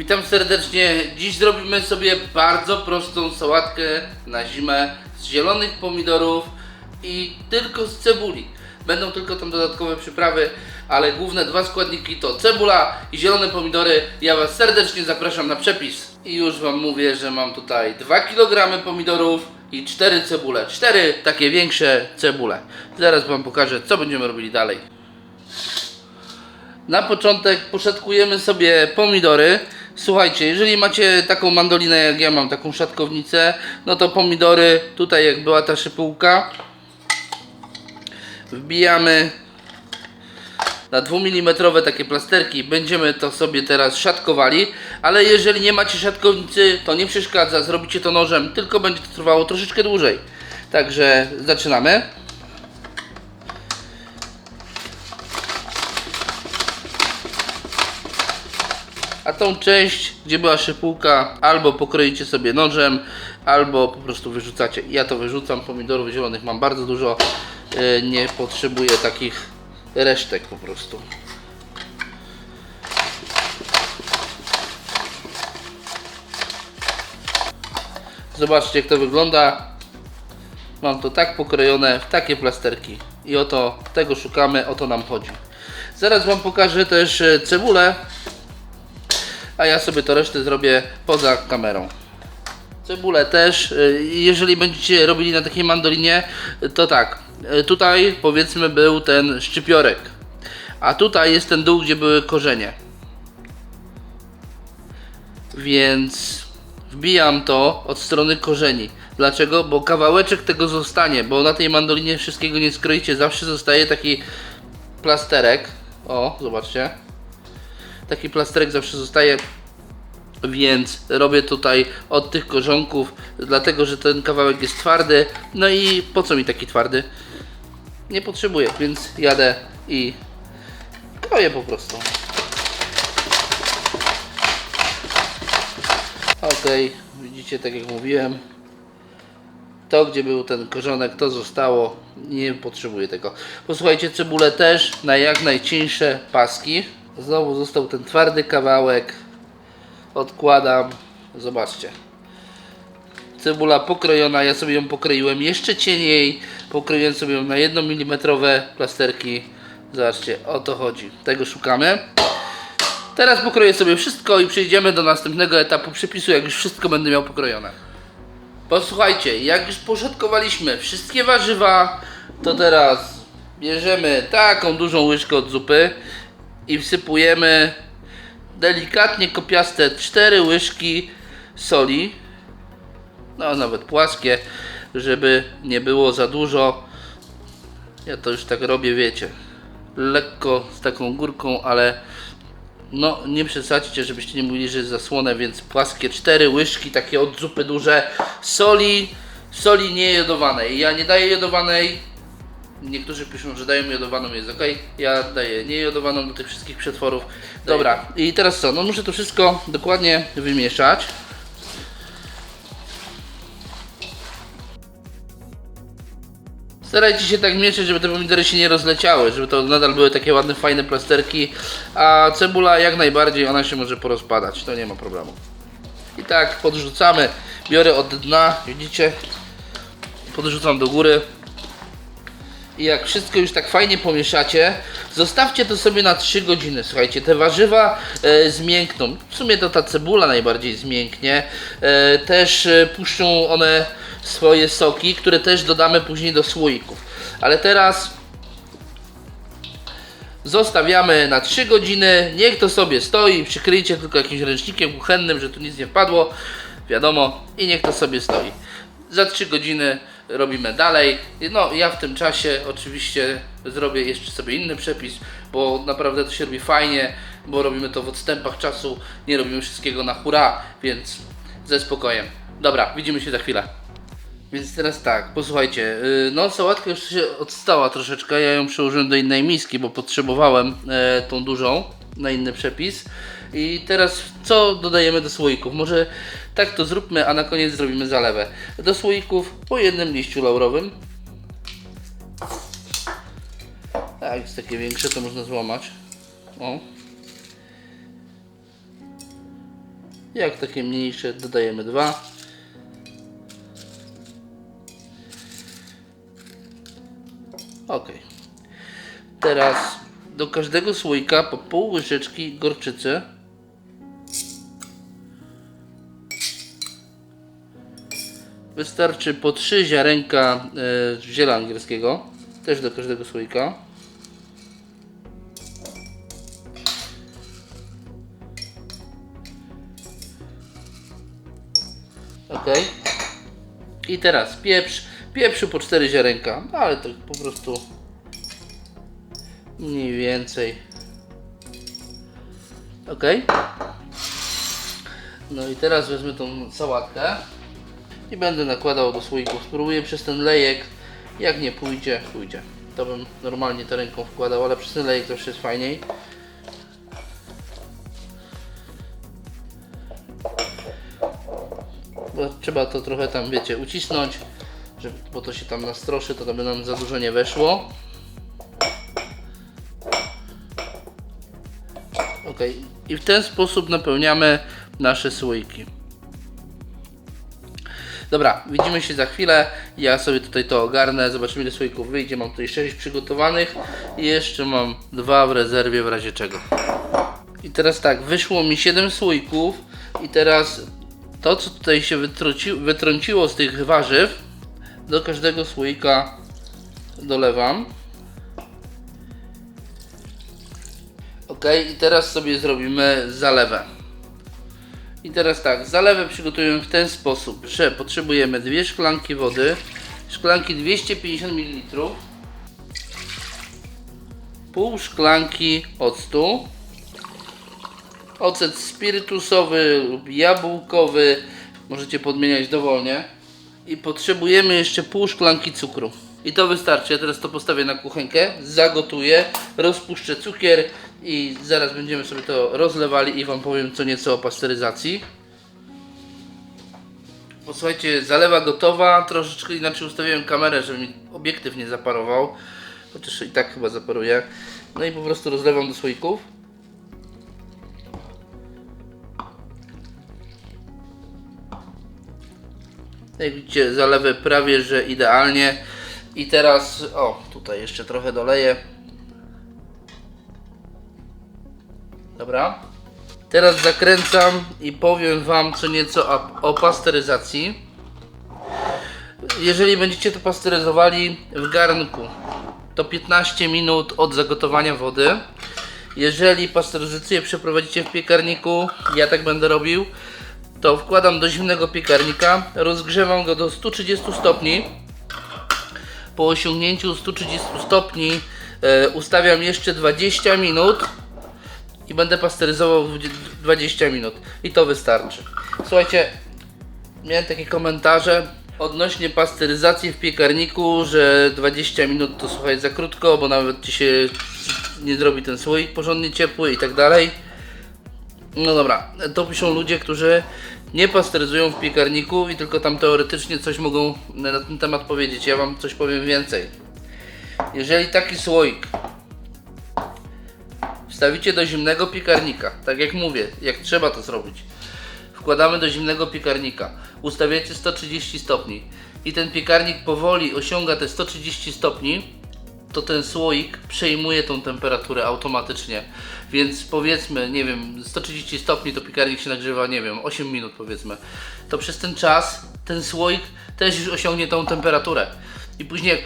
Witam serdecznie. Dziś zrobimy sobie bardzo prostą sałatkę na zimę z zielonych pomidorów i tylko z cebuli. Będą tylko tam dodatkowe przyprawy, ale główne dwa składniki to cebula i zielone pomidory. Ja Was serdecznie zapraszam na przepis. I już Wam mówię, że mam tutaj 2 kg pomidorów i 4 cebule. 4 takie większe cebule. Zaraz Wam pokażę, co będziemy robili dalej. Na początek poszatkujemy sobie pomidory. Słuchajcie, jeżeli macie taką mandolinę jak ja mam, taką szatkownicę, no to pomidory, tutaj jak była ta szypułka, wbijamy na 2 mm takie plasterki. Będziemy to sobie teraz szatkowali, ale jeżeli nie macie szatkownicy, to nie przeszkadza, zrobicie to nożem, tylko będzie to trwało troszeczkę dłużej. Także zaczynamy. A tą część, gdzie była szypułka, albo pokroicie sobie nożem, albo po prostu wyrzucacie. Ja to wyrzucam, pomidorów zielonych mam bardzo dużo, e, nie potrzebuję takich resztek po prostu. Zobaczcie jak to wygląda. Mam to tak pokrojone w takie plasterki. I oto tego szukamy, o to nam chodzi. Zaraz Wam pokażę też e, cebulę, a ja sobie to resztę zrobię poza kamerą. Cebulę też, y, jeżeli będziecie robili na takiej mandolinie, to tak, y, tutaj powiedzmy był ten szczypiorek, a tutaj jest ten dół, gdzie były korzenie. Więc wbijam to od strony korzeni. Dlaczego? Bo kawałeczek tego zostanie, bo na tej mandolinie wszystkiego nie skroicie, zawsze zostaje taki plasterek. O, zobaczcie taki plasterek zawsze zostaje, więc robię tutaj od tych korzonków, dlatego że ten kawałek jest twardy. No i po co mi taki twardy? Nie potrzebuję, więc jadę i kroję po prostu. Ok, widzicie, tak jak mówiłem, to gdzie był ten korzonek, to zostało. Nie potrzebuję tego. Posłuchajcie, cebulę też na jak najcieńsze paski. Znowu został ten twardy kawałek. Odkładam. Zobaczcie. Cebula pokrojona, ja sobie ją pokroiłem jeszcze cieniej. Pokroiłem sobie ją na 1 mm plasterki. Zobaczcie, o to chodzi. Tego szukamy. Teraz pokroję sobie wszystko i przejdziemy do następnego etapu przepisu, jak już wszystko będę miał pokrojone. Posłuchajcie, jak już poszatkowaliśmy wszystkie warzywa, to teraz bierzemy taką dużą łyżkę od zupy i wsypujemy delikatnie kopiaste 4 łyżki soli. No, nawet płaskie, żeby nie było za dużo. Ja to już tak robię, wiecie. Lekko z taką górką, ale no nie przesadźcie, żebyście nie mówili, że jest zasłonę, więc płaskie 4 łyżki, takie od zupy duże soli, soli niejodowanej. Ja nie daję jodowanej, Niektórzy piszą, że dają jodowaną, jest ok. Ja daję niejodowaną do tych wszystkich przetworów. Dobra, i teraz co? No muszę to wszystko dokładnie wymieszać. Starajcie się tak mieszać, żeby te pomidory się nie rozleciały, żeby to nadal były takie ładne, fajne plasterki, a cebula jak najbardziej, ona się może porozpadać, to nie ma problemu. I tak podrzucamy, biorę od dna, widzicie, podrzucam do góry, i jak wszystko już tak fajnie pomieszacie, zostawcie to sobie na 3 godziny. Słuchajcie, te warzywa e, zmiękną. W sumie to ta cebula najbardziej zmięknie. E, też e, puszczą one swoje soki, które też dodamy później do słoików. Ale teraz zostawiamy na 3 godziny. Niech to sobie stoi. Przykryjcie tylko jakimś ręcznikiem kuchennym, że tu nic nie wpadło. Wiadomo. I niech to sobie stoi. Za 3 godziny robimy dalej. No, ja w tym czasie oczywiście zrobię jeszcze sobie inny przepis, bo naprawdę to się robi fajnie, bo robimy to w odstępach czasu, nie robimy wszystkiego na hura, więc ze spokojem. Dobra, widzimy się za chwilę. Więc teraz tak, posłuchajcie, yy, no sałatka już się odstała troszeczkę, ja ją przełożyłem do innej miski, bo potrzebowałem e, tą dużą na inny przepis. I teraz co dodajemy do słoików? Może tak to zróbmy, a na koniec zrobimy zalewę. Do słoików po jednym liściu laurowym. Tak, jest takie większe, to można złamać. O. Jak takie mniejsze dodajemy dwa. Ok. Teraz do każdego słoika po pół łyżeczki gorczycy. Wystarczy po trzy ziarenka e, ziela angielskiego. Też do każdego słoika. Ok. I teraz pieprz. Pieprzu po 4 ziarenka, no, ale to po prostu mniej więcej. Ok. No i teraz wezmę tą sałatkę i będę nakładał do słoików. Spróbuję przez ten lejek. Jak nie pójdzie, pójdzie. To bym normalnie to ręką wkładał, ale przez ten lejek zawsze jest fajniej. Bo trzeba to trochę tam, wiecie, ucisnąć, żeby, bo to się tam nastroszy, to by nam za dużo nie weszło. Ok, i w ten sposób napełniamy nasze słoiki. Dobra, widzimy się za chwilę. Ja sobie tutaj to ogarnę. Zobaczymy ile słoików wyjdzie. Mam tutaj 6 przygotowanych i jeszcze mam dwa w rezerwie w razie czego. I teraz tak, wyszło mi 7 słoików i teraz to co tutaj się wytrąci, wytrąciło z tych warzyw do każdego słoika dolewam. Ok, i teraz sobie zrobimy zalewę. I teraz tak, zalewę przygotujemy w ten sposób, że potrzebujemy dwie szklanki wody, szklanki 250 ml, pół szklanki octu, ocet spirytusowy lub jabłkowy, możecie podmieniać dowolnie i potrzebujemy jeszcze pół szklanki cukru. I to wystarczy. Ja teraz to postawię na kuchenkę, zagotuję, rozpuszczę cukier i zaraz będziemy sobie to rozlewali i Wam powiem co nieco o pasteryzacji. Posłuchajcie, zalewa gotowa. Troszeczkę inaczej ustawiłem kamerę, żeby mi obiektyw nie zaparował. Chociaż i tak chyba zaparuje. No i po prostu rozlewam do słoików. Jak widzicie, zalewę prawie że idealnie. I teraz, o, tutaj jeszcze trochę doleję. Dobra. Teraz zakręcam i powiem Wam co nieco o, pasteryzacji. Jeżeli będziecie to pasteryzowali w garnku, to 15 minut od zagotowania wody. Jeżeli pasteryzację przeprowadzicie w piekarniku, ja tak będę robił, to wkładam do zimnego piekarnika, rozgrzewam go do 130 stopni. Po osiągnięciu 130 stopni e, ustawiam jeszcze 20 minut i będę pasteryzował w 20 minut. I to wystarczy. Słuchajcie, miałem takie komentarze odnośnie pasteryzacji w piekarniku, że 20 minut to słuchaj za krótko, bo nawet ci się nie zrobi ten słoik porządnie ciepły i tak dalej. No dobra, to piszą ludzie, którzy nie pasteryzują w piekarniku i tylko tam teoretycznie coś mogą na ten temat powiedzieć. Ja Wam coś powiem więcej. Jeżeli taki słoik wstawicie do zimnego piekarnika, tak jak mówię, jak trzeba to zrobić, wkładamy do zimnego piekarnika, ustawiacie 130 stopni i ten piekarnik powoli osiąga te 130 stopni, to ten słoik przejmuje tą temperaturę automatycznie. Więc powiedzmy, nie wiem, 130 stopni to piekarnik się nagrzewa, nie wiem, 8 minut powiedzmy. To przez ten czas ten słoik też już osiągnie tą temperaturę. I później jak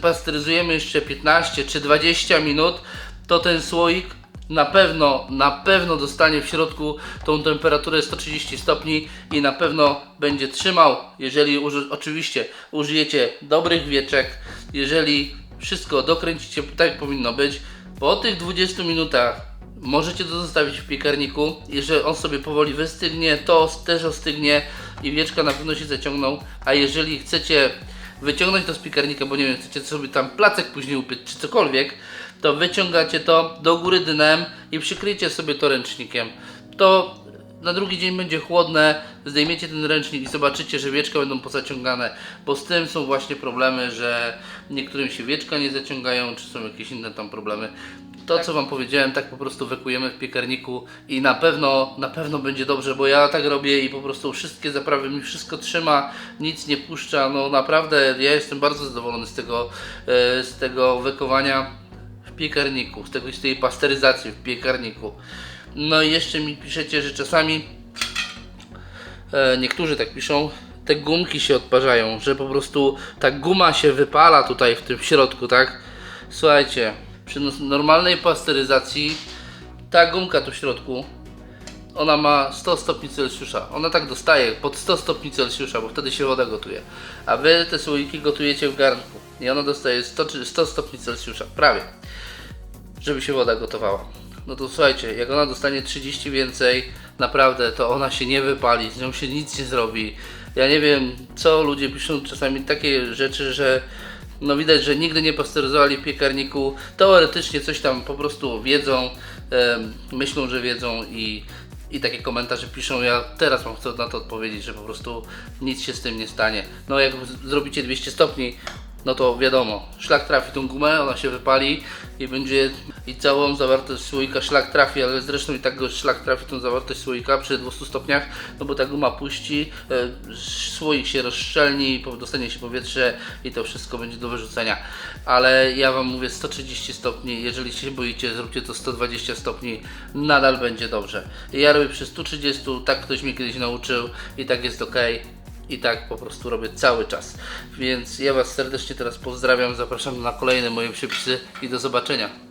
pasteryzujemy jeszcze 15 czy 20 minut, to ten słoik na pewno, na pewno dostanie w środku tą temperaturę 130 stopni i na pewno będzie trzymał, jeżeli uży, oczywiście użyjecie dobrych wieczek, jeżeli wszystko dokręcicie tak powinno być, po tych 20 minutach możecie to zostawić w piekarniku, jeżeli on sobie powoli wystygnie, to też ostygnie i wieczka na pewno się zaciągną, a jeżeli chcecie wyciągnąć to z piekarnika, bo nie wiem, chcecie sobie tam placek później upiec czy cokolwiek, to wyciągacie to do góry dnem i przykryjcie sobie to ręcznikiem. To na drugi dzień będzie chłodne, zdejmiecie ten ręcznik i zobaczycie, że wieczka będą pozaciągane, bo z tym są właśnie problemy, że niektórym się wieczka nie zaciągają, czy są jakieś inne tam problemy. To, co Wam powiedziałem, tak po prostu wekujemy w piekarniku i na pewno, na pewno będzie dobrze, bo ja tak robię i po prostu wszystkie zaprawy mi wszystko trzyma, nic nie puszcza. No naprawdę, ja jestem bardzo zadowolony z tego, e, z tego wekowania w piekarniku, z, tego, z tej pasteryzacji w piekarniku. No i jeszcze mi piszecie, że czasami e, niektórzy tak piszą, te gumki się odparzają, że po prostu ta guma się wypala tutaj w tym środku, tak? Słuchajcie, przy normalnej pasteryzacji ta gumka tu w środku, ona ma 100 stopni Celsjusza. Ona tak dostaje pod 100 stopni Celsjusza, bo wtedy się woda gotuje. A wy te słoiki gotujecie w garnku i ona dostaje 100, czy 100 stopni Celsjusza, prawie żeby się woda gotowała. No to słuchajcie, jak ona dostanie 30 więcej, naprawdę to ona się nie wypali, z nią się nic nie zrobi. Ja nie wiem, co ludzie piszą czasami takie rzeczy, że no widać, że nigdy nie pasteryzowali w piekarniku. Teoretycznie coś tam po prostu wiedzą, myślą, że wiedzą i, i takie komentarze piszą. Ja teraz mam chcę na to odpowiedzieć, że po prostu nic się z tym nie stanie. No jak zrobicie 200 stopni, no to wiadomo, szlak trafi tą gumę, ona się wypali i będzie i całą zawartość słoika szlak trafi, ale zresztą i tak go szlak trafi tą zawartość słoika przy 200 stopniach, no bo ta guma puści, e, słoik się rozszczelni, dostanie się powietrze i to wszystko będzie do wyrzucenia. Ale ja Wam mówię 130 stopni, jeżeli się boicie, zróbcie to 120 stopni, nadal będzie dobrze. Ja robię przy 130, tak ktoś mnie kiedyś nauczył i tak jest ok. I tak po prostu robię cały czas. Więc ja Was serdecznie teraz pozdrawiam, zapraszam na kolejne moje przepisy i do zobaczenia.